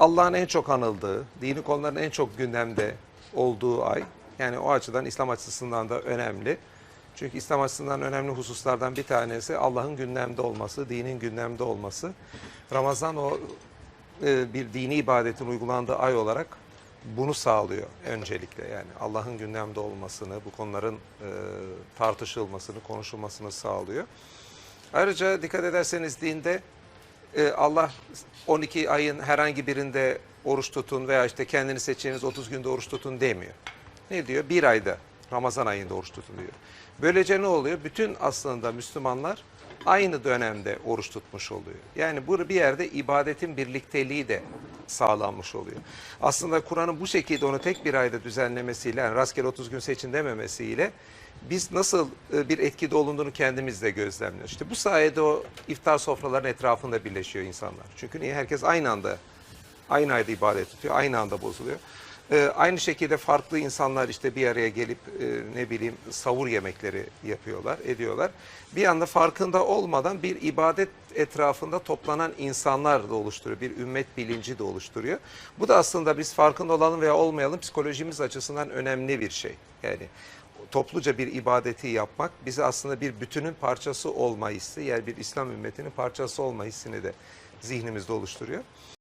Allah'ın en çok anıldığı, dini konuların en çok gündemde olduğu ay. Yani o açıdan İslam açısından da önemli. Çünkü İslam açısından önemli hususlardan bir tanesi Allah'ın gündemde olması, dinin gündemde olması. Ramazan o e, bir dini ibadetin uygulandığı ay olarak bunu sağlıyor öncelikle. Yani Allah'ın gündemde olmasını, bu konuların e, tartışılmasını, konuşulmasını sağlıyor. Ayrıca dikkat ederseniz dinde e, Allah 12 ayın herhangi birinde oruç tutun veya işte kendini seçeceğiniz 30 günde oruç tutun demiyor. Ne diyor? Bir ayda Ramazan ayında oruç tutun diyor. Böylece ne oluyor? Bütün aslında Müslümanlar aynı dönemde oruç tutmuş oluyor. Yani bu bir yerde ibadetin birlikteliği de sağlanmış oluyor. Aslında Kur'an'ın bu şekilde onu tek bir ayda düzenlemesiyle, yani rastgele 30 gün seçin dememesiyle biz nasıl e, bir etkide olunduğunu kendimiz de gözlemliyoruz. İşte bu sayede o iftar sofralarının etrafında birleşiyor insanlar. Çünkü niye? Herkes aynı anda, aynı ayda ibadet tutuyor, aynı anda bozuluyor. Ee, aynı şekilde farklı insanlar işte bir araya gelip e, ne bileyim savur yemekleri yapıyorlar, ediyorlar. Bir anda farkında olmadan bir ibadet etrafında toplanan insanlar da oluşturuyor. Bir ümmet bilinci de oluşturuyor. Bu da aslında biz farkında olalım veya olmayalım psikolojimiz açısından önemli bir şey. Yani topluca bir ibadeti yapmak bize aslında bir bütünün parçası olma hissi, yani bir İslam ümmetinin parçası olma hissini de zihnimizde oluşturuyor.